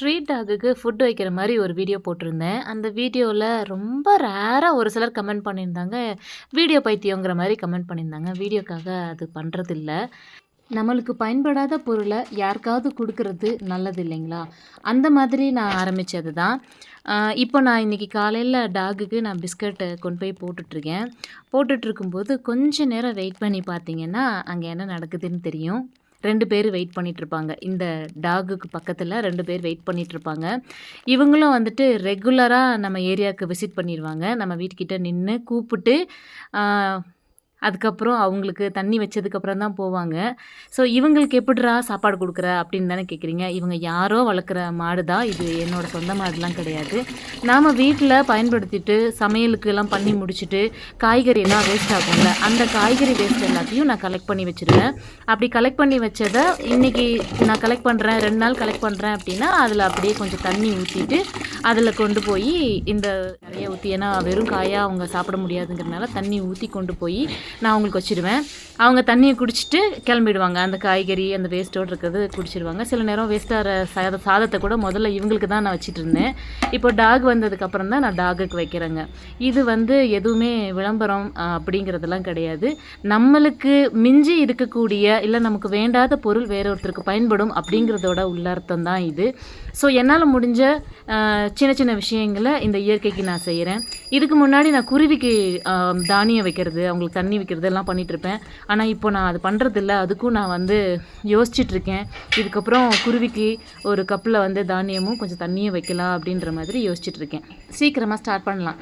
Street டாகுக்கு food வைக்கிற மாதிரி ஒரு வீடியோ போட்டிருந்தேன். அந்த வீடியோவில் ரொம்ப ரேராக ஒரு சிலர் கமெண்ட் பண்ணியிருந்தாங்க. வீடியோ பைத்தியங்கிற மாதிரி கமெண்ட் பண்ணியிருந்தாங்க. வீடியோக்காக அது பண்ணுறதில்ல நம்மளுக்கு பயன்படாத பொருளை யாருக்காவது கொடுக்கறது நல்லது இல்லைங்களா? அந்த மாதிரி நான் ஆரம்பித்தது தான். இப்போ நான் இன்னைக்கு காலையில் டாகுக்கு நான் பிஸ்கட்டை கொண்டு போய் போட்டுட்ருக்கேன். போட்டுட்ருக்கும்போது கொஞ்ச நேரம் வெயிட் பண்ணி பார்த்தீங்கன்னா, அங்கே என்ன நடக்குதுன்னு தெரியும். ரெண்டு பேர் வெயிட் பண்ணிகிட்ருப்பாங்க இந்த டாகுக்கு பக்கத்தில் ரெண்டு பேர் வெயிட் பண்ணிகிட்ருப்பாங்க இவங்களும் வந்துட்டு ரெகுலராக நம்ம ஏரியாவுக்கு விசிட் பண்ணிடுவாங்க நம்ம வீட்டுக்கிட்ட நின்று கூப்பிட்டு, அதுக்கப்புறம் அவங்களுக்கு தண்ணி வச்சதுக்கப்புறம் தான் போவாங்க. ஸோ இவங்களுக்கு எப்படிரா சாப்பாடு கொடுக்குற அப்படின்னு தானே கேட்குறீங்க. இவங்க யாரோ வளர்க்குற மாடு தான். இது என்னோடய சொந்த மாடுலாம் கிடையாது. நாம் வீட்டில் பயன்படுத்திட்டு, சமையலுக்குலாம் பண்ணி முடிச்சுட்டு, காய்கறிலாம் வேஸ்ட் ஆகும்ல, அந்த காய்கறி வேஸ்ட் எல்லாத்தையும் நான் கலெக்ட் பண்ணி வச்சுருவேன். அப்படி கலெக்ட் பண்ணி வச்சதை இன்னைக்கு நான் கலெக்ட் பண்ணுறேன் ரெண்டு நாள் கலெக்ட் பண்ணுறேன் அப்படின்னா, அதில் அப்படியே கொஞ்சம் தண்ணி ஊற்றிட்டு அதில் கொண்டு போய் இந்த நிறைய ஊற்றி ஏன்னா வெறும் காயாக அவங்க சாப்பிட முடியாதுங்கிறனால தண்ணி ஊற்றி கொண்டு போய் நான் அவங்களுக்கு வச்சுருவேன். அவங்க தண்ணியை குடிச்சிட்டு கிளம்பிடுவாங்க. அந்த காய்கறி, அந்த வேஸ்ட்டோடு இருக்கிறது குடிச்சிடுவாங்க சில நேரம் வேஸ்ட்டாகிற சாத சாதத்தை கூட முதல்ல இவங்களுக்கு தான் நான் வச்சுட்டுருந்தேன். இப்போ டாக் வந்ததுக்கப்புறம் தான் நான் டாகுக்கு வைக்கிறேங்க. இது வந்து எதுவுமே விளம்பரம் அப்படிங்கிறதெல்லாம் கிடையாது. நம்மளுக்கு மிஞ்சி இருக்கக்கூடிய, இல்லை நமக்கு வேண்டாத பொருள் வேற ஒருத்தருக்கு பயன்படும் அப்படிங்கிறதோட உள்ளர்த்தம் தான் இது. ஸோ என்னால் முடிஞ்ச சின்ன சின்ன விஷயங்களை இந்த இயற்கைக்கு நான் செய்கிறேன் இதுக்கு முன்னாடி நான் குருவிக்கு தானியம் வைக்கிறது, அவங்களுக்கு தண்ணி வைக்கிறது எல்லாம் பண்ணிகிட்ருப்பேன் ஆனால் இப்போ நான் அது பண்ணுறதில்ல அதுக்கும் நான் வந்து யோசிச்சிட்ருக்கேன். இதுக்கப்புறம் குருவிக்கு ஒரு கப்பில் வந்து தானியமும், கொஞ்சம் தண்ணியும் வைக்கலாம் அப்படின்ற மாதிரி யோசிச்சிட்ருக்கேன். சீக்கிரமாக ஸ்டார்ட் பண்ணலாம்.